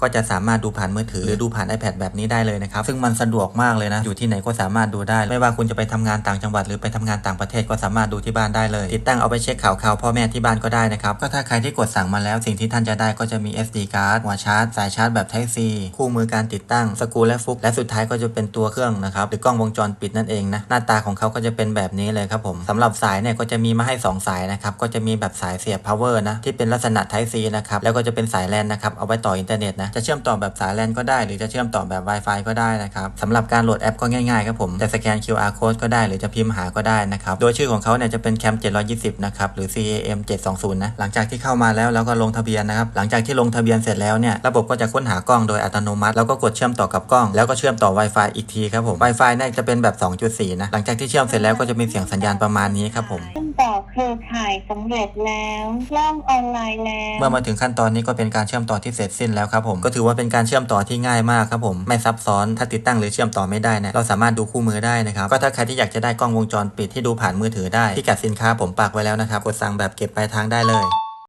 ก็จะสามารถดูผ่านมือถือหรือดูผ่าน iPad แบบนี้ได้เลยนะครับ ซึ่งมันสะดวกมากเลยนะ อยู่ที่ไหนก็สามารถดูได้ ไม่ว่าคุณจะไปทำงานต่างจังหวัดหรือไปทำงานต่างประเทศก็สามารถดูที่บ้านได้เลย ติดตั้งเอาไปเช็คข่าวข่าวพ่อแม่ที่บ้านก็ได้นะครับ ก็ถ้าใครที่กดสั่งมาแล้วสิ่งที่ท่านจะได้ก็จะมี SD card หัวชาร์จสายชาร์จแบบ Type C คู่มือการติดตั้งสกรูและฟุกและสุดท้ายก็จะเป็นตัวเครื่องนะครับหรือกล้องวงจรปิดนั่นเองนะหน้าตาของเขาก็จะเป็นแบบนี้เลยครับผมสำหรับสายเนี่ยก็จะมีมาให้ 2 สายนะครับก็จะมีแบบสายเสียบ power นะที่เป็นลักษณะ Type C นะครับแล้วก็จะเป็นสาย LAN นะครับเอาไว้ต่ออินเทอร์เน็ตนะจะเชื่อมต่อแบบสาย LAN ก็ได้ หรือจะเชื่อมต่อแบบ Wi-Fi ก็ได้นะครับสำหรับการโหลดแอปก็ง่ายๆครับผมจะสแกน QR code ก็ได้หรือจะพิมพ์หาก็ได้นะครับโดยชื่อของเขาเนี่ยจะเป็น Cam 720นะครับหรือ CAM 720นะหลังจากที่เข้ามาแล้วเราก็ลงทะเบียนนะครับหลังจากที่ลงทะเบียนเสร็จแล้วเนี่ยระบบก็จะค้นหากล้องโดยอัตโนมัติ แล้วก็กดเชื่อมต่อกับกล้อง แล้วก็เชื่อมต่อ Wi-Fi อีกทีครับผม Wi-Fi เนี่ยจะเป็นแบบ 2.4 นะหลังจากที่เชื่อมเสร็จแล้วก็จะมีเสียงสัญญาณประมาณนี้ครับผม ต่อเครือข่ายสำเร็จแล้วล่องออนไลน์แล้ว เมื่อมาถึงขั้นตอนนี้ก็เป็นการเชื่อมต่อที่เสร็จสิ้นแล้วครับผมก็ถือว่าเป็นการเชื่อมต่อที่ง่ายมากครับผมไม่ซับซ้อนถ้าติดตั้งหรือเชื่อมต่อไม่ได้เนี่ยเราสามารถดูคู่มือได้นะครับก็ถ้าใครที่อยากจะได้กล้องวงจรปิดที่ดูผ่านมือถือได้ที่กัดสินค้าผมปักไว้แล้วนะครับกดสั่งแบบเก็บปลายทางได้เลย